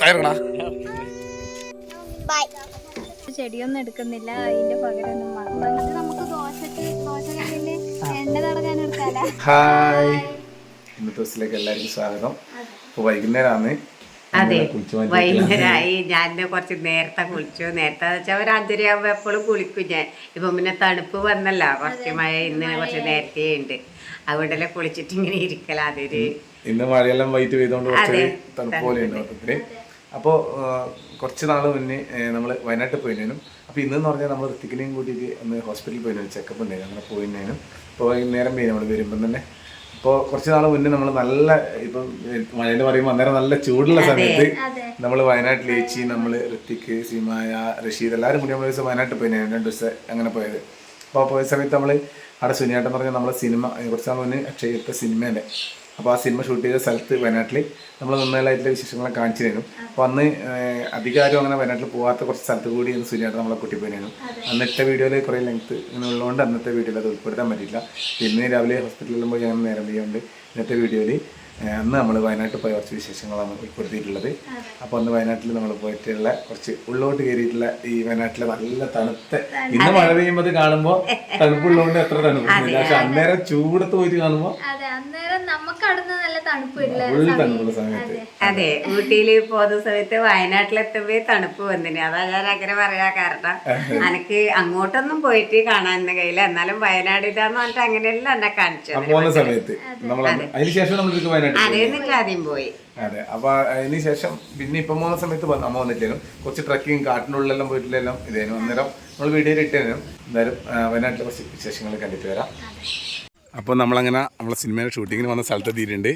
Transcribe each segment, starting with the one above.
തയ്യാറടാ ചെടിയൊന്നും എടുക്കുന്നില്ല. അതിന്റെ പകരം നമുക്ക് ദോശക്ക് ദോശക്കല്ലിൽ എണ്ണ തടകാൻ എടുക്കാല ഹായ് ഇന്നത്തെ ദിവസത്തിലേക്ക് എല്ലാവർക്കും സ്വാഗതം. ഇപ്പോൾ വൈകുന്നേരമാണ് അതെ. വൈകുന്നേരമായി ഞാൻ കുറച്ച് നേരത്തെ കുളിച്ചു. നേരത്തെ വെച്ചാൽ ഒരു അഞ്ചര ആകുമ്പോൾ എപ്പോഴും കുളിക്കും ഞാൻ. ഇപ്പം പിന്നെ തണുപ്പ് വന്നല്ല. കുറച്ച് മഴ ഇന്ന് കുറച്ച് നേരത്തെ ഉണ്ട് അതുകൊണ്ടല്ലേ കുളിച്ചിട്ട് ഇങ്ങനെ ഇരിക്കല അതൊരു ഇന്ന് മഴയെല്ലാം വൈറ്റ് പെയ്തുകൊണ്ട് കുറച്ച്. തണുപ്പ് അപ്പോൾ കുറച്ച് നാൾ മുന്നേ നമ്മൾ വയനാട്ടിൽ പോയിരുന്നു അപ്പോൾ ഇന്നെന്ന് പറഞ്ഞാൽ നമ്മൾ ഋത്തിക്കിനെയും കൂട്ടിയിട്ട് ഒന്ന് ഹോസ്പിറ്റലിൽ പോയിരുന്നു ചെക്കപ്പ് ഉണ്ടായിരുന്നു. അങ്ങനെ പോയിനേനും ഇപ്പൊ വൈകുന്നേരം പോയി നമ്മൾ വരുമ്പം തന്നെ. ഇപ്പോൾ കുറച്ച് നാൾ മുന്നേ നമ്മൾ നല്ല ഇപ്പം മഴയെന്ന് പറയുമ്പോൾ അന്നേരം നല്ല ചൂടുള്ള സമയത്ത് നമ്മൾ വയനാട്ടിൽ ഏച്ചി നമ്മൾ ഋത്തിക്ക് സീമായ റഷീദ് എല്ലാവരും കൂടി നമ്മൾ ദിവസം വയനാട്ടിൽ പോയിരുന്നു രണ്ട് ദിവസം അങ്ങനെ പോയത്. അപ്പോൾ പോയ സമയത്ത് നമ്മൾ അവിടെ സുനിയാട്ടം പറഞ്ഞാൽ നമ്മളെ സിനിമ കുറച്ച് നാൾ മുന്നേ അക്ഷയത്തെ സിനിമേന്റെ അപ്പോൾ ആ സിനിമ ഷൂട്ട് ചെയ്ത സ്ഥലത്ത് വയനാട്ടിൽ നമ്മൾ നന്നായിട്ടുള്ള വിശേഷങ്ങളെ കാണിച്ചു തരും. അപ്പോൾ അന്ന് അധികാരം അങ്ങനെ വയനാട്ടിൽ പോകാത്ത കുറച്ച് സ്ഥലത്ത് കൂടി എന്ന് സുനിയാട്ടം നമ്മളെ കുട്ടി പോയിരുന്നു അന്നത്തെ വീഡിയോയിൽ കുറേ ലെങ്ത്ത് ഇങ്ങനെ ഉള്ളതുകൊണ്ട് അന്നത്തെ വീഡിയോയിൽ അത് ഉൾപ്പെടുത്താൻ പറ്റില്ല പിന്നെ രാവിലെ ഹോസ്പിറ്റലിൽ പോയി അങ്ങനെ നേരം ചെയ്യുന്നുണ്ട് ഇന്നത്തെ വീഡിയോയിൽ അന്ന് നമ്മൾ വയനാട്ടിൽ പോയ കുറച്ച് വിശേഷങ്ങളാണ് ഉൾപ്പെടുത്തിയിട്ടുള്ളത്. അപ്പോൾ അന്ന് വയനാട്ടിൽ നമ്മൾ പോയിട്ടുള്ള കുറച്ച് ഉള്ളോട്ട് കയറിയിട്ടുള്ള ഈ വയനാട്ടിലെ നല്ല തണുത്ത ഇന്ന് മഴ പെയ്യുമ്പോൾ അത് കാണുമ്പോൾ തണുപ്പുള്ളതുകൊണ്ട് എത്ര തണുപ്പില്ല പക്ഷെ അന്നേരം ചൂടത്ത് പോയിട്ട് കാണുമ്പോൾ അതെ അന്നേരം നമുക്ക് അവിടുന്ന് നല്ല തണുപ്പില്ല ഫുൾ അതെ. ഊട്ടിയിൽ പോകുന്ന സമയത്ത് വയനാട്ടിലെത്തുമ്പോ തണുപ്പ് വന്നിന്. അതാ ഞാൻ അങ്ങനെ പറയാ കാരണം. എനിക്ക് അങ്ങോട്ടൊന്നും പോയിട്ട് കാണാൻ കഴിയില്ല. എന്നാലും വയനാട് ഇതാന്ന് പറഞ്ഞിട്ട് അങ്ങനെയല്ല എന്നെ കാണിച്ചു കാണിച്ചത് പോകുന്ന സമയത്ത്. നമ്മൾ അതിന് ശേഷം നമ്മൾ ഇതൊക്കെ പോയി. ആദ്യം പോയി. അതെ അപ്പൊ അതിന് ശേഷം പിന്നെ ഇപ്പം പോകുന്ന സമയത്ത് വന്ന് അമ്മ വന്നിട്ടേനും കുറച്ച് ട്രക്കിങ് കാട്ടിനുള്ളിലെല്ലാം പോയിട്ടില്ലെല്ലാം. ഇതേനും അന്നേരം നമ്മൾ വീഡിയോയിൽ ഇട്ടേനും എന്തായാലും വയനാട്ടിലെ കുറച്ച് വിശേഷങ്ങൾ കണ്ടിട്ട് വരാം. അപ്പോൾ നമ്മളങ്ങനെ നമ്മളെ സിനിമയുടെ ഷൂട്ടിങ്ങിന് വന്ന സ്ഥലത്ത് എത്തിയിട്ടുണ്ട്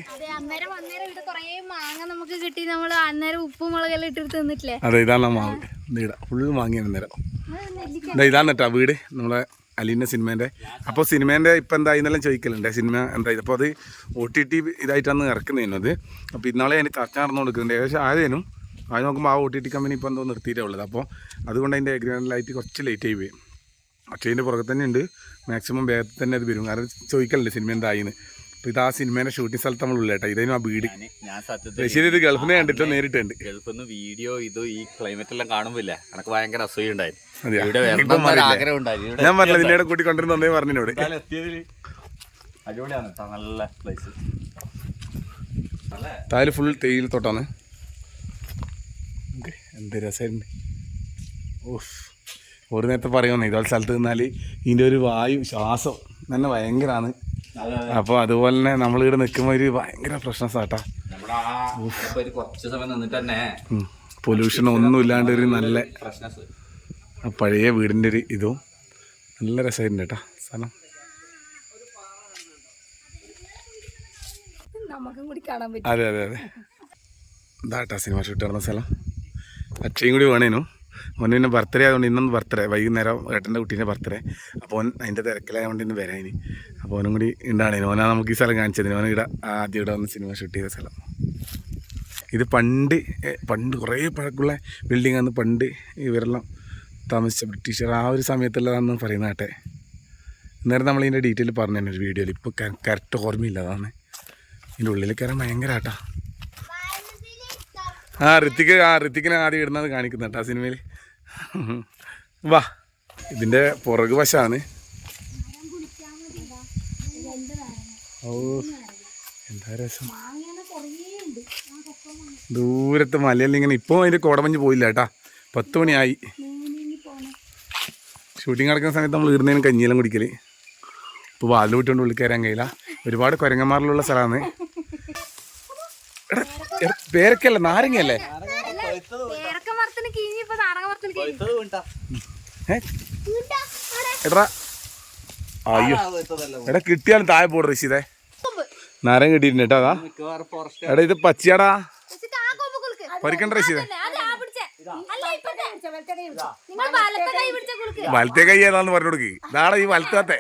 കിട്ടി. നമ്മൾ അന്നേരം ഉപ്പും മുളകെല്ലാം ഇട്ടിട്ട് തിന്നിട്ടില്ലേ? അതെ ഇതാണ് മാങ്ങ. ഫുള്ള് മാങ്ങിയാണ് അന്നേരം. ഇതാ ഇതാണ് കേട്ടോ വീട്. നമ്മളെ അലീന്റെ സിനിമേന്റെ അപ്പോൾ സിനിമേന്റെ ഇപ്പം എന്താ ഇന്നെല്ലാം ചോദിക്കലുണ്ട്. സിനിമ എന്താ അപ്പോൾ അത് ഒ ടി ടി ഇതായിട്ടാണ് ഇറക്കുന്നതിനത് അപ്പോൾ ഇന്നാളെ അതിന് ചർച്ച നടന്നു കൊടുക്കുന്നുണ്ട് ഏകദേശം ആയതിനും അത് നോക്കുമ്പോൾ ആ ഒ ടി ടി കമ്പനി ഇപ്പോൾ എന്തോ നിർത്തിയിട്ടേ ഉള്ളത് അപ്പോൾ അതുകൊണ്ട് അതിന്റെ എഗ്രിമെന്റിലായിട്ട് കുറച്ച് ലേറ്റ് ആയി പോയി. പക്ഷേ ഇതിന്റെ പുറകെ തന്നെ ഉണ്ട്. മാക്സിമം വേഗത്തിൽ തന്നെ അത് വരും. കാരണം ചോദിക്കലുണ്ട് സിനിമ എന്തായിന്ന്. അപ്പോൾ ഇത് ആ സിനിമേന്റെ ഷൂട്ടിംഗ് സ്ഥലത്ത് നമ്മൾ ഉള്ളേട്ടാ ഇതേനും ആ വീട്. ഞാൻ സത്യത്തിൽ ഇത് ഗൾഫിൽ നിന്ന് കണ്ടിട്ട് നേരിട്ടുണ്ട്. ഗൾഫിൽ നിന്ന് വീഡിയോ ഇത് ഈ ക്ലൈമറ്റ് എല്ലാം കാണുമ്പില്ല എനിക്ക് ഭയങ്കര അസൂയ ഉണ്ടായിരുന്നു ഇവിടെ ഇപ്പം വരണം എന്നൊരു മാറിയില്ലേ? ആഗ്രഹം ഉണ്ടായിരുന്നു ഇവിടെ ഞാൻ പറഞ്ഞില്ല നിന്നെ കൂട്ടി കൊണ്ടിരുന്നേ പറഞ്ഞിനോട്. അടിപൊളിയാണ് നല്ല പ്ലേസ് താൽ ഫുൾ തേയില തൊട്ടാണ്. എന്ത് രസമുണ്ട് ഓഫ് ഒരു നേരത്തെ പറയുമെന്നേ ഇതുപോലെ സ്ഥലത്ത് നിന്നാൽ ഇതിന്റെ ഒരു വായു ശ്വാസം തന്നെ ഭയങ്കരമാണ് അപ്പോൾ അതുപോലെ തന്നെ നമ്മളിവിടെ നിൽക്കുമ്പോൾ ഒരു ഭയങ്കര പ്രശ്നം സാട്ടാ ആ ഒരു കുറച്ച് സമയം നിന്നിട്ട് തന്നെ പൊല്യൂഷൻ ഒന്നും ഇല്ലാണ്ട് ഒരു നല്ല പഴയ വീടിന്റെ ഒരു ഇതും നല്ല രസമായിട്ടുണ്ട് കേട്ടോ സ്ഥലം നമുക്കും കൂടി കാണാൻ പറ്റും. അതെ അതെ അതെ. ഇതാട്ടാ സിനിമ ഷൂട്ട് നടന്ന സ്ഥലം. അച്ഛയും കൂടി വേണേനു. ഓന് പിന്നെ ബർത്ത്ഡേ ആയതുകൊണ്ട് ഇന്നൊന്ന് ബർത്ത്ഡേ വൈകുന്നേരം ഏട്ടന്റെ കുട്ടീന്റെ ബർത്ത്ഡേ. അപ്പോൾ ഓൻ അതിന്റെ തിരക്കിലായതുകൊണ്ട് ഇന്ന് വരാനി അപ്പോൾ ഓനും കൂടി ഉണ്ടാണേനു ഓനാ നമുക്ക് ഈ സ്ഥലം കാണിച്ചതിന് ഓൻ ഇവിടെ ആദ്യം ഇവിടെ വന്ന് സിനിമ ഷൂട്ട് ചെയ്ത സ്ഥലം. ഇത് പണ്ട് പണ്ട് കുറേ പഴക്കമുള്ള ബിൽഡിംഗ് ആണ് പണ്ട് ഇവരെല്ലാം താമസിച്ച ബ്രിട്ടീഷർ ആ ഒരു സമയത്തുള്ളതാണെന്ന് പറയുന്ന കേട്ടെ. നേരം നമ്മൾ ഇതിന്റെ ഡീറ്റെയിൽ പറഞ്ഞു തന്നെ ഒരു വീഡിയോയിൽ ഇപ്പോൾ കറക്റ്റ് ഓർമ്മയില്ല അതാണ് ഇതിന്റെ ഉള്ളിൽ കയറാൻ ഭയങ്കര ആട്ടാ. ആ ഋത്തിക്ക് ആ ഋത്തിക്കിനെ ആദ്യം ഇടുന്നത് കാണിക്കുന്നുണ്ട് ആ സിനിമയിൽ. വാ ഇതിന്റെ പുറകു വശമാണ് ഓ എന്താ രസം? ദൂരത്ത് മലയല്ല ഇങ്ങനെ. ഇപ്പോൾ അതിന്റെ കോടമഞ്ഞ് പോയില്ല കേട്ടാ. പത്ത് മണിയായി. ഷൂട്ടിംഗ് നടക്കുന്ന സമയത്ത് നമ്മൾ ഈർന്നതിന് കഞ്ഞിയെല്ലാം കുടിക്കൽ ഇപ്പോൾ വാതിൽ വിട്ടുകൊണ്ട് ഉള്ളിൽ കയറാൻ കഴിയില്ല. ഒരുപാട് കുരങ്ങന്മാരിലുള്ള സ്ഥലമാണ്. എടാ, പേരക്കല്ല നാരങ്ങയല്ലേ? എടാ. അയ്യോ. എടാ കിട്ടിയാലും താഴെ പോടും ഋഷിതേ നരം കിട്ടിയിട്ടുണ്ട് കേട്ടോ അതാ. എടാ ഇത് പച്ചയാടാ. പരിക്കണ്ട വലത്തെ കൈ കുലുക്ക്. വലത്തെ കൈ ഏതാന്ന് പറഞ്ഞു കൊടുക്ക്. നാളെ ഈ വലത്തേ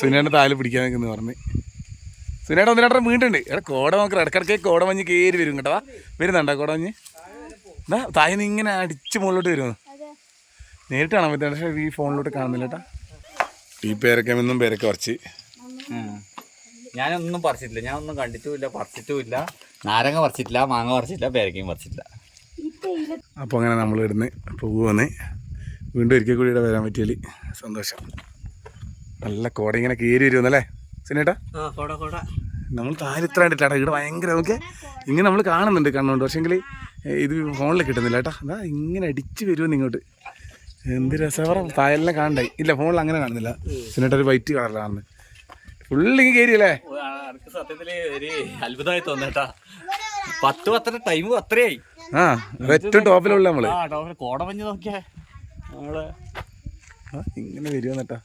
സുനിയാണ് താൽ പിടിക്കാൻ നിൽക്കുന്നു പറഞ്ഞ്. സുനേട്ട ഒന്നിനേട്ടൻ വീണ്ടുണ്ട് എടാ കോട നോക്കറ ഇടക്കിടക്ക് കോട മഞ്ഞ് കയറി വരും കേട്ടോ. വരുന്നുണ്ടോ കോട മഞ്ഞ്? എന്നാ തായന്ന് ഇങ്ങനെ അടിച്ച് മുകളിലോട്ട് വരുന്നു. നേരിട്ട് കാണാൻ പറ്റില്ല പക്ഷേ ഈ ഫോണിലോട്ട് കാണുന്നില്ല കേട്ടാ. ഈ പേരക്കമെന്നും പേരൊക്കെ പേരക്ക കുറച്ച് ഞാനൊന്നും പറിച്ചിട്ടില്ല ഞാൻ ഒന്നും കണ്ടിട്ടുമില്ല പറിച്ചിട്ടുമില്ല. നാരങ്ങ പറിച്ചിട്ടില്ല മാങ്ങ പറിച്ചിട്ടില്ല പേരക്കയും പറിച്ചിട്ടില്ല. അപ്പോൾ അങ്ങനെ നമ്മൾ ഇവിടുന്ന് പോകുവന്ന് വീണ്ടും ഒരിക്കൽ കൂടി ഇവിടെ വരാൻ പറ്റിയാൽ സന്തോഷം. നല്ല കോട ഇങ്ങനെ കയറി വരുമെന്നല്ലേ സിനേട്ടാ നമ്മൾ കണ്ടിട്ടാ ഇവിടെ ഭയങ്കര നമുക്ക് ഇങ്ങനെ നമ്മൾ കാണുന്നുണ്ട് കണ്ണുകൊണ്ട്. പക്ഷേങ്കിൽ ഇത് ഫോണിൽ കിട്ടുന്നില്ല കേട്ടോ. അതാ ഇങ്ങനെ അടിച്ച് വരുമെന്ന് ഇങ്ങോട്ട്. എന്ത് രസവറ. തായലിനെ കാണണ്ടായി. ഇല്ല ഫോണിൽ അങ്ങനെ കാണുന്നില്ല. സിനേട്ട ഒരു വൈറ്റ് കളറിൽ കാണുന്നത് ഫുള്ള് ഇങ്ങനെ കയറിയല്ലേ സത്യത്തിൽ ഒരു അത്ഭുതമായി തോന്നേട്ടാ. പത്ത് പത്തര ടൈം അത്രയായി. ആ ഏറ്റവും ടോപ്പിലുള്ള നമ്മൾ. കോടമഞ്ഞ് നോക്കിയാ. നമ്മൾ ഇങ്ങനെ വരുമെന്നട്ടാ.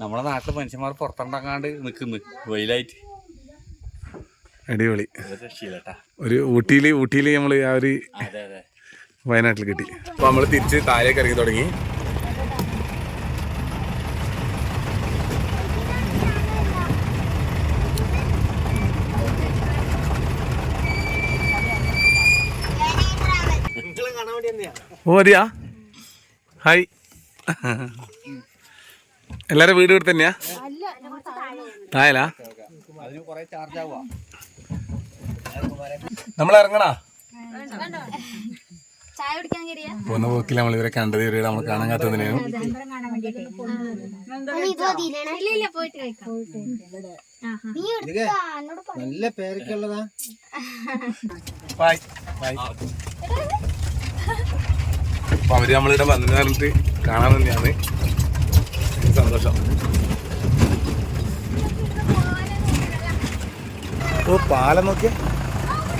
നമ്മളെ നാട്ടിലെ മനുഷ്യന്മാർ പുറത്തുണ്ടാക്കാണ്ട് നിൽക്കുന്നു വെയിലായിട്ട്. അടിപൊളി. ഒരു ഊട്ടിയിൽ ഊട്ടിയിൽ നമ്മൾ ആ ഒരു അതെ അതെ. വയനാട്ടിൽ കിട്ടി. അപ്പോൾ നമ്മൾ തിരിച്ച് താഴേക്ക് ഇറങ്ങി തുടങ്ങി. ഓ അതിയാ? ഹായ്. എല്ലാരും വീട് ഇവിടെ തന്നെയാ? തായലാ നമ്മൾ ഇറങ്ങണാ? ചായ കുടിക്കാൻ കയറിയ പോകുന്ന പോക്കിൽ നമ്മൾ ഇവരെ കണ്ടത് ഇവരെ നമ്മൾ കാണാൻ കാത്തതിനും ഇല്ല ഇല്ല പോയിട്ട് കഴിക്കാം. നീ എടുത്താ? നല്ല പേരക്കുള്ളതാ. ബൈ ബൈ അപ്പൊ അവർ നമ്മളിവിടെ വന്നിട്ട് കാണാൻ തന്നെയാണ്. സന്തോഷം. ഓ പാലം നോക്കിയ.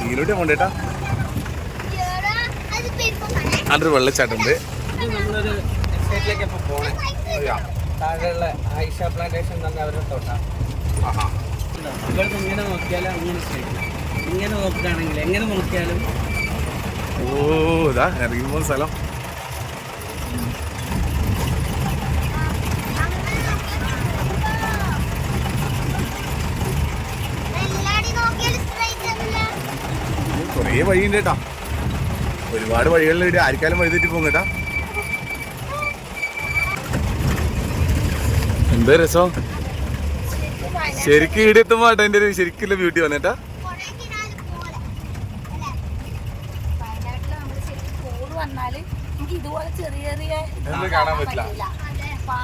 ഇതിലൂടെ കൊണ്ടേട്ടാ അതൊരു വെള്ളച്ചാട്ടുണ്ട് താഴെയുള്ള ആയിഷ പ്ലാന്റേഷൻ തന്നെ അവരുടെ ഇവിടുന്ന് ഇങ്ങനെ നോക്കിയാലും അങ്ങനെ സ്ട്രൈറ്റ് ഇങ്ങനെ നോക്കുകയാണെങ്കിൽ എങ്ങനെ നോക്കിയാലും ഓ ഇതാ ഇറങ്ങി പോകുന്ന സ്ഥലം. കുറേ വഴിയുണ്ട് കേട്ടാ. ഒരുപാട് വഴികളിൽ ഇവിടെ ആർക്കാലും വഴി തെറ്റി പോകും കേട്ടാ. എന്താ രസം? ശരിക്കും ഇവിടെ എത്തുമ്പോ കേട്ടോ എന്റെ ഒരു ശരിക്കുള്ള ബ്യൂട്ടി വന്നേട്ടാ ചെറിയ ചെറിയ കാണാൻ പറ്റില്ല?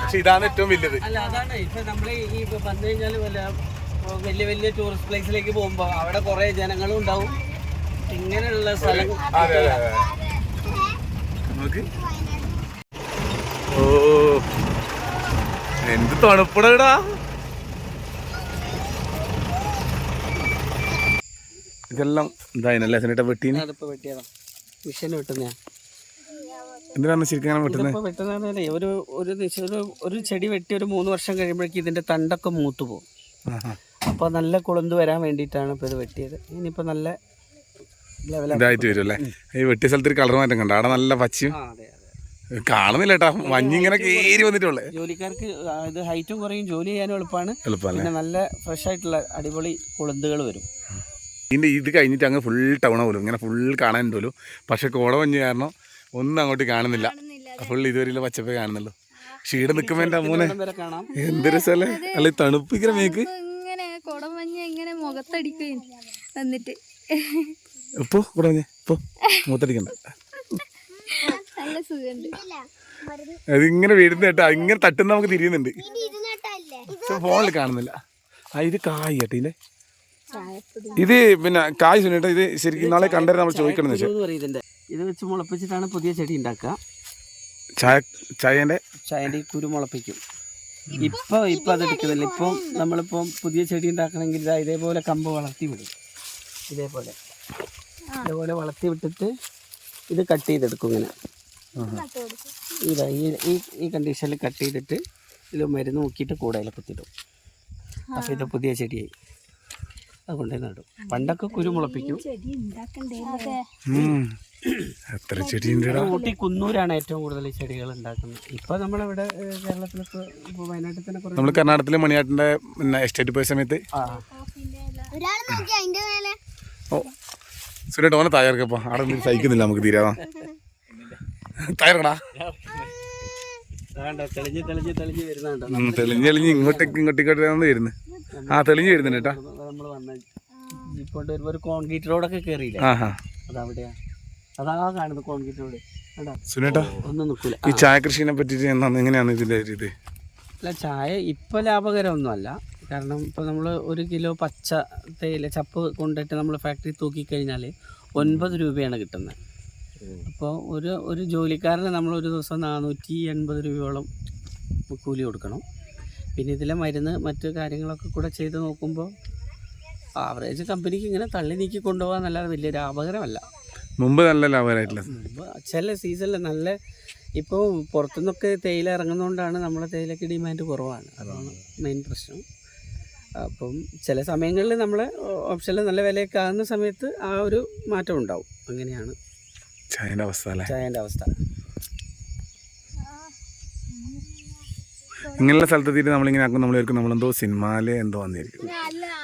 പക്ഷെ ഇതാണ് ഏറ്റവും വലുത്. അല്ല അതാണ്. ഇപ്പൊ നമ്മൾ ഈ വന്നു കഴിഞ്ഞാൽ വല്ല വലിയ വലിയ ടൂറിസ്റ്റ് പ്ലേസിലേക്ക് പോകുമ്പോ അവിടെ കുറെ ജനങ്ങളും ഉണ്ടാവും. ഇങ്ങനെയുള്ള സ്ഥലം അതെ അതെ. അതെ നോക്ക്. ഓ എന്ത് തണുപ്പടാ ഇതെല്ലാം ഇതായിനല്ലേ സെനേട്ട വെട്ടീന്. അതിപ്പോ വെട്ടിയതാ. മിഷൻ വെട്ടുന്നയാ. എന്തിനാണ് ശരിക്കും അങ്ങനെ വെട്ടുന്നത് ഒരു ഒരു ഒരു ഒരു ചെടി വെട്ടി ഒരു മൂന്ന് വർഷം കഴിയുമ്പോഴേക്കും ഇതിന്റെ തണ്ടൊക്കെ മൂത്തു പോകും. അപ്പോൾ നല്ല കുളന്ത് വരാൻ വേണ്ടിയിട്ടാണ് ഇപ്പോൾ ഇത് വെട്ടിയത്. ഇനിയിപ്പോൾ നല്ല ഇതായിട്ട് വരും അല്ലേ ഈ വെട്ടിയ സ്ഥലത്ത് ഒരു കളർ മാറ്റം കണ്ട. അവിടെ നല്ല പച്ചയും ആ അതെ അതെ. കാണുന്നില്ല കേട്ടാ മഞ്ഞിങ്ങനെ കയറി വന്നിട്ടുള്ളേ ജോലിക്കാർക്ക് ഇത് ഹൈറ്റും കുറയും ജോലി ചെയ്യാനും എളുപ്പമാണ്. എളുപ്പമല്ലേ? നല്ല ഫ്രഷ് ആയിട്ടുള്ള അടിപൊളി കൊളുന്തുകൾ വരും. ഇതിന്റെ ഇത് കഴിഞ്ഞിട്ട് അങ്ങ് ഫുൾ ടൗൺ പോലും. ഇങ്ങനെ ഫുൾ കാണാൻ പോലും. പക്ഷെ കോട മഞ്ഞ് കാരണം ഒന്നും അങ്ങോട്ട് കാണുന്നില്ല. ഫുൾ ഇതുവരെയുള്ള പച്ചപ്പ് കാണുന്നുള്ളൂ. പക്ഷെ ഇവിടെ നിൽക്കുമ്പോ എന്റെ അമ്മൂനെ കാണാം. എന്ത് രസല്ലേ അല്ല ഈ തണുപ്പിക്കുന്ന മേക്ക്. ഇങ്ങനെ കോടമഞ്ഞ് ഇങ്ങനെ മുഖത്തടിക്കുകയും എന്നിട്ട് ഇപ്പൊ ഇവിടെ വന്നേ. ഇപ്പൊ മൂത്തടിക്കണ്ട. അതിങ്ങനെ വീഴുന്ന കേട്ടോ ഇങ്ങനെ തട്ടുന്ന നമുക്ക് തിരിയുന്നുണ്ട്. ഫോണിൽ കാണുന്നില്ല. ആ ഇത് കായ് കേട്ടോ ഇല്ലേ? ഇത് പിന്നെ കായ് സുനേട്ടാ ഇത് ശരിക്കും നാളെ കണ്ടത് നമ്മൾ ചോദിക്കണം ഇത് വെച്ച് മുളപ്പിച്ചിട്ടാണ് പുതിയ ചെടി ഉണ്ടാക്കുക. ചായ ചായന്റെ ചായന്റെ ഈ കുരു മുളപ്പിക്കും. ഇപ്പൊ ഇപ്പൊ അത് എടുക്കുന്നില്ല. നമ്മളിപ്പോ നമ്മളിപ്പം പുതിയ ചെടി ഉണ്ടാക്കണമെങ്കിൽ ഇതാ ഇതേപോലെ കമ്പ് വളർത്തി വിടും. ഇതേപോലെ. ഇതേപോലെ വളർത്തി വിട്ടിട്ട് ഇത് കട്ട് ചെയ്തെടുക്കും ഇങ്ങനെ. ഇതാ ഈ ഈ കണ്ടീഷനിൽ കട്ട് ചെയ്തിട്ട് ഇതിൽ മരുന്ന് നോക്കിയിട്ട് കൂടയിൽ കുത്തിയിടും അപ്പോൾ ഇത് പുതിയ ചെടിയായി. അതുകൊണ്ട് നടും. പണ്ടൊക്കെ കുരു മുളപ്പിക്കും. എത്ര ഊട്ടി കുന്നൂരാണ് ഏറ്റവും കൂടുതൽ ഈ ചെടികൾ ഉണ്ടാക്കുന്നത്. ഇപ്പോൾ നമ്മളിവിടെ കേരളത്തിലൊക്കെ ഇപ്പോൾ വയനാട്ടിൽ തന്നെ നമ്മൾ കർണാടകത്തിലെ മണിയാട്ടിന്റെ എസ്റ്റേറ്റ് പോയ സമയത്ത് ഓ. സുനേട്ട് ഓനെ തയ്യാറക്കപ്പോ അവിടെ ഒന്നും സഹിക്കുന്നില്ല നമുക്ക് തീരാതാ തയ്യാറടാ തെളിഞ്ഞ് തെളിഞ്ഞ് ഇങ്ങോട്ടേക്ക് ഇങ്ങോട്ടേക്ക് വരുന്നത് ആ തെളിഞ്ഞ് വരുന്നുണ്ട് കേട്ടോ. ജീപ്പ് ഒരു കോൺക്രീറ്റ് റോഡൊക്കെ കേറിയില്ല? അതവിടെയാ അതാ കാണുന്നത് കോൺക്രീറ്റ് റോഡ് സുനേട്ടാ ഈ ചായ കൃഷിനെ പറ്റിട്ട് എങ്ങനെയാണ് ഇതിന്റെ ഇത്? അല്ല ചായ ഇപ്പം ലാഭകരമൊന്നുമല്ല. കാരണം ഇപ്പോൾ നമ്മൾ ഒരു കിലോ പച്ച തേയില ചപ്പ് കൊണ്ടിട്ട് നമ്മൾ ഫാക്ടറി തൂക്കിക്കഴിഞ്ഞാൽ ഒൻപത് രൂപയാണ് കിട്ടുന്നത്. അപ്പോൾ ഒരു ഒരു ജോലിക്കാരന് നമ്മൾ ഒരു ദിവസം നാനൂറ്റി എൺപത് രൂപയോളം കൂലി കൊടുക്കണം. പിന്നെ ഇതിലെ മരുന്ന് മറ്റു കാര്യങ്ങളൊക്കെ കൂടെ ചെയ്ത് നോക്കുമ്പോൾ ആവറേജ് കമ്പനിക്ക് ഇങ്ങനെ തള്ളി നീക്കി കൊണ്ടുപോകാൻ നല്ല വലിയ ലാഭകരമല്ല. മുമ്പ് നല്ല ലാഭകരമായിട്ടില്ല മുമ്പ് ചില സീസണിൽ നല്ല ഇപ്പോൾ പുറത്തുനിന്നൊക്കെ തേയില ഇറങ്ങുന്നതുകൊണ്ടാണ് നമ്മളെ തേയിലയ്ക്ക് ഡിമാൻഡ് കുറവാണ്. അതാണ് മെയിൻ പ്രശ്നം. അപ്പം ചില സമയങ്ങളിൽ നമ്മൾ ഓപ്ഷനിൽ നല്ല വിലയൊക്കെ ആകുന്ന സമയത്ത് ആ ഒരു മാറ്റം ഉണ്ടാവും. അങ്ങനെയാണ്. ചായന്റെ അവസ്ഥ അല്ലേ? ചായന്റെ അവസ്ഥ. ഇങ്ങനെയുള്ള സ്ഥലത്ത് തീരെ നമ്മളിങ്ങനെ ആക്കും നമ്മൾ നമ്മൾ നമ്മളെന്തോ സിനിമയിലെ എന്തോ വന്നിരിക്കും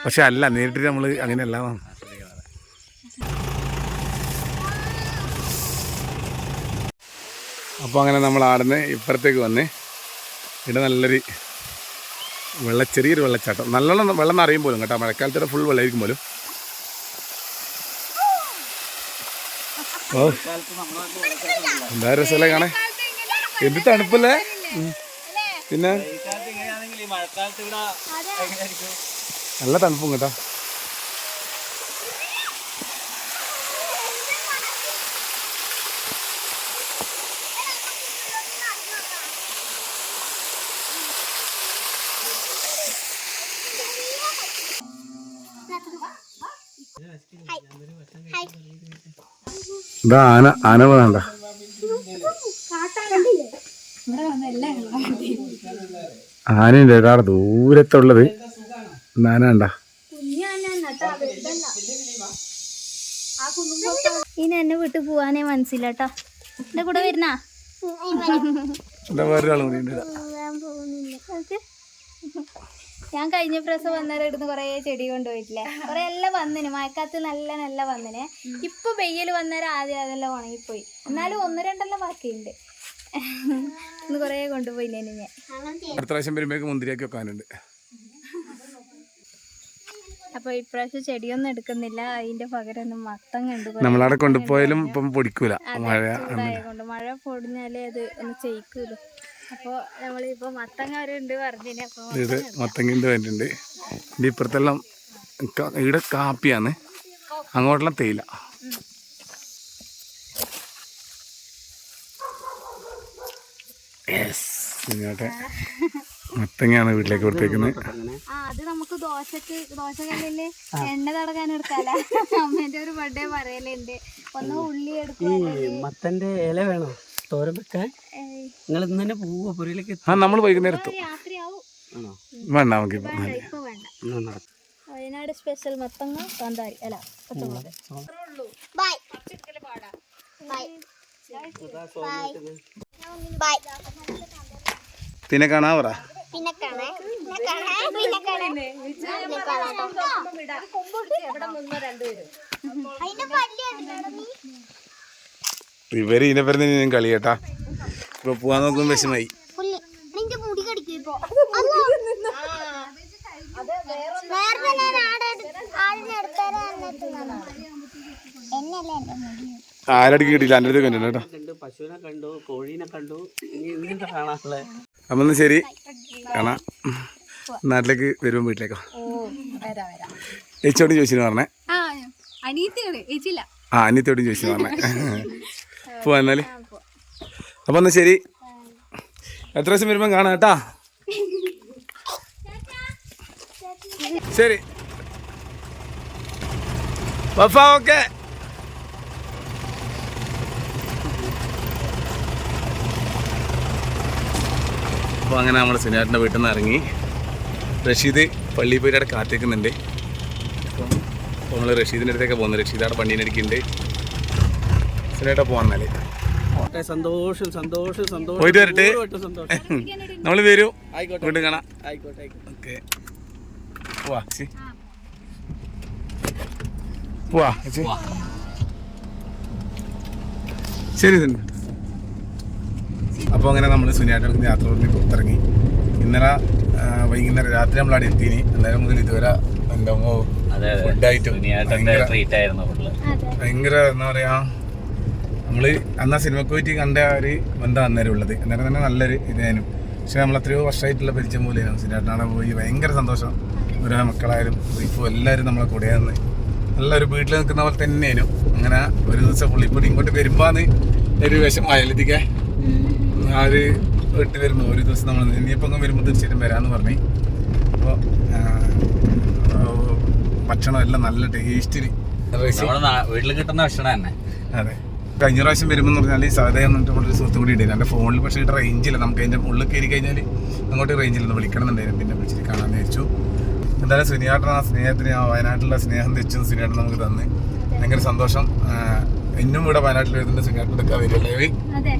പക്ഷെ അല്ല നേരിട്ട് നമ്മൾ അങ്ങനെയല്ല. അപ്പോൾ അങ്ങനെ നമ്മൾ ആടുന്ന് ഇപ്പുറത്തേക്ക് വന്ന് ഇവിടെ നല്ലൊരു വെള്ള ചെറിയൊരു വെള്ളച്ചാട്ടം. നല്ലോണം വെള്ളം നിറയും പോലും കേട്ടോ. മഴക്കാലത്ത് ഫുൾ വെള്ളമായിരിക്കും പോലും. ഓ എന്താ രസമല്ലേ കാണേ എന്ത് തണുപ്പല്ലേ. പിന്നെ? നല്ല തണുപ്പും കേട്ടോ. ഇതാ ആന ആന വേണ്ട. ആനയുണ്ട് ഏതാടെ ദൂരത്തുള്ളത്. ആന വേണ്ട ഇനി എന്നെ വിട്ട് പോവാനേ മനസ്സിലാട്ടോ എന്റെ കൂടെ വരുന്നാ? വേറൊരാളും കൂടി ഉണ്ട്. ഞാൻ കഴിഞ്ഞ പ്രാവശ്യം വന്നേരം ഇടുന്ന് കുറേ ചെടി കൊണ്ടുപോയിട്ടില്ലേ? കുറെ എല്ലാം വന്നിന്. മഴക്കാലത്ത് നല്ല നല്ല വന്നിന്. ഇപ്പൊ വെയിൽ വന്നേരം ആദ്യം അതെല്ലാം ഉണങ്ങിപ്പോയി. എന്നാലും ഒന്ന് രണ്ടെല്ലാം ബാക്കിയുണ്ട്. ഇന്ന് കുറേ കൊണ്ടുപോയില്ലേ ഞാൻ. അടുത്ത പ്രാവശ്യം വരുമ്പോഴേക്ക് മുന്തിരിയാക്കി വെക്കാനുണ്ട്. അപ്പൊ ഇപ്രാവശ്യം ചെടിയൊന്നും എടുക്കുന്നില്ല. അതിന്റെ പകരം ഒന്ന് മത്തം കണ്ടു നമ്മളവിടെ കൊണ്ടുപോയാലും ഇപ്പം പൊടിക്കൂല. മഴ മഴ പൊടിഞ്ഞാലേ അത് ഒന്ന് ചെയ്ക്കൂലു അപ്പൊ നമ്മളിപ്പോൾ മത്തങ്ങ വരെ ഉണ്ട് പറഞ്ഞിന്. അപ്പോൾ ഇത് മത്തങ്ങിന്റെ വേണ്ടിട്ടുണ്ട് ഇതിന്റെ ഇപ്പുറത്തെല്ലാം ഇവിടെ കാപ്പിയാണ്. അങ്ങോട്ടെല്ലാം തേയില. ഇങ്ങോട്ടെ മത്തങ്ങയാണ് വീട്ടിലേക്ക് കൊടുത്തേക്കുന്നത്. അത് നമുക്ക് ദോശക്ക് ദോശക്കല്ലിൽ എണ്ണ തടകാൻ എടുക്കാല അമ്മേന്റെ ഒരു ബർത്ത്ഡേ പറയലുണ്ട്. ഒന്ന് ഉള്ളി എടുക്കും ഈ മത്തന്റെ ഇല വേണോ? തോരൻ വെക്കാൻ? നിങ്ങൾ ഇന്ന് തന്നെ പോവോ പുരയിലേക്ക് ആ നമ്മൾ രാത്രിയാവും ആണോ? വേണ്ട നമുക്ക് വേണ്ട ഇപ്പൊ വേണ്ട. എന്നാ നടക്കാം വയനാട് സ്പെഷ്യൽ മത്തങ്ങ കാന്താരി അല്ല പച്ചമുളക്. പിന്നെ കാണാൻ പറ? ഇവർ ഇതിനെ പറഞ്ഞ ഞാൻ കളിയേട്ടാ ഇപ്പൊ പോവാൻ നോക്കുമ്പോൾ വിഷമായി നിന്റെ മുടി ഇതിനെ വേറെ ആടിനെ എടുത്താലും പോവാൻ എന്റെ വിഷമായി. ആരടിക്ക് കിട്ടിയില്ല? എന്റെ അടുത്ത് കേട്ടോ. പശുവിനെ കണ്ടു കോഴീനെ കണ്ടു. ഇനി ഇങ്ങനത്തെ കാണാനുള്ളത് അപ്പം എന്നാ ശരി. കാണാം. നാട്ടിലേക്ക് വരുമ്പോൾ വീട്ടിലേക്കോ? വരാ ചോദിച്ചു പറഞ്ഞേ. ആ അനിയത്തോടും ചോദിച്ചു പറഞ്ഞേ. പോവാ എന്നാൽ. അപ്പം എന്നാ ശരി. എത്ര ദിവസം വരുമ്പം കാണാം കേട്ടാ. ശരി. വഫ ഓക്കെ. അപ്പോൾ അങ്ങനെ നമ്മൾ സുനിയാട്ടിന്റെ വീട്ടിൽ നിന്ന് ഇറങ്ങി. റഷീദ് പള്ളി പോയിട്ട് അവിടെ കാത്തിരിക്കുന്നുണ്ട്. അപ്പം നമ്മൾ റഷീദിന്റെ അടുത്തേക്ക് പോകുന്നത്. റഷീദ് അവിടെ പണ്ടീനടിക്കുന്നുണ്ട് പോകാൻ പോകാന്നാലേ സന്തോഷം സന്തോഷം സന്തോഷം. പോയിട്ട് വരട്ടെ. നമ്മൾ വരും. ആയിക്കോട്ടെ. വീണ്ടും കാണാം. ആയിക്കോട്ടെ ആയിക്കോട്ടെ. ഓക്കെ. പോവാ ചേച്ചി. പോവാ ശരി തന്നെ. അപ്പോൾ അങ്ങനെ നമ്മൾ സുനിയാട്ടം യാത്ര പറഞ്ഞ് പുറത്തിറങ്ങി. ഇന്നലെ വൈകുന്നേരം രാത്രി നമ്മൾ അവിടെ എത്തിനി. അന്നേരം മുതൽ ഇതുവരെ എന്തോ ഫുഡായിട്ടും സുനിയേട്ടന്റെ ട്രീറ്റ് ആയിരുന്നു അതെ ഭയങ്കര എന്താ പറയാ നമ്മൾ അന്ന് ആ സിനിമക്ക് പോയിട്ട് കണ്ട ആ ഒരു ബന്ധം അന്നേരം ഉള്ളത്. അന്നേരം തന്നെ നല്ലൊരു ഇതായിരുന്നു. പക്ഷെ നമ്മൾ എത്രയോ വർഷമായിട്ടുള്ള പരിചയം പോലെയാണ്. സിനിമേട്ടനാടെ പോയി ഭയങ്കര സന്തോഷം. ഓരോ മക്കളായാലും ഇപ്പോൾ എല്ലാവരും നമ്മളെ കൂടെ നിന്ന്. നല്ലൊരു വീട്ടിൽ നിൽക്കുന്ന പോലെ തന്നെയായിരുന്നു. അങ്ങനെ ഒരു ദിവസം പുള്ളിപ്പൊടി ഇങ്ങോട്ട് വരുമ്പോന്ന് ഒരു വിഷം അയലത്തിക്കെ. ആ ഒരു വീട്ടിൽ വരുമ്പോൾ ഒരു ദിവസം നമ്മൾ ഇനിയിപ്പോൾ അങ്ങ് വരുമ്പോൾ തീർച്ചയായിട്ടും വരാമെന്ന് പറഞ്ഞു. അപ്പോൾ ഭക്ഷണം എല്ലാം നല്ല ടേസ്റ്റിൽ വീട്ടിൽ കിട്ടുന്ന ഭക്ഷണം തന്നെ. അതെ. കഴിഞ്ഞ പ്രാവശ്യം വരുമ്പോൾ പറഞ്ഞാൽ സാധനം എന്നിട്ട് ഒരു സുഹൃത്തും കൂടി ഉണ്ടായിരുന്നു എന്റെ ഫോണിൽ പക്ഷേ റേഞ്ചില്ല നമുക്ക് അതിന്റെ ഉള്ളിൽ കയറി കഴിഞ്ഞാൽ അങ്ങോട്ട് റേഞ്ചില്ല ഒന്ന് വിളിക്കണമെന്നുണ്ടായിരുന്നു. പിന്നെ വിളിച്ചിട്ട് കാണാൻ വിചാരിച്ചു. എന്തായാലും സുനിയാട്ടൻ ആ സ്നേഹത്തിന് ആ വയനാട്ടിലുള്ള സ്നേഹം തെച്ചും സുനിയാട്ടൻ നമുക്ക് തന്ന്. ഭയങ്കര സന്തോഷം. ഇന്നും ഇവിടെ വയനാട്ടിൽ വരുന്നുണ്ട്. സുനിയാട്ടൻ എടുക്കാൻ വരുമല്ലേ അതെ.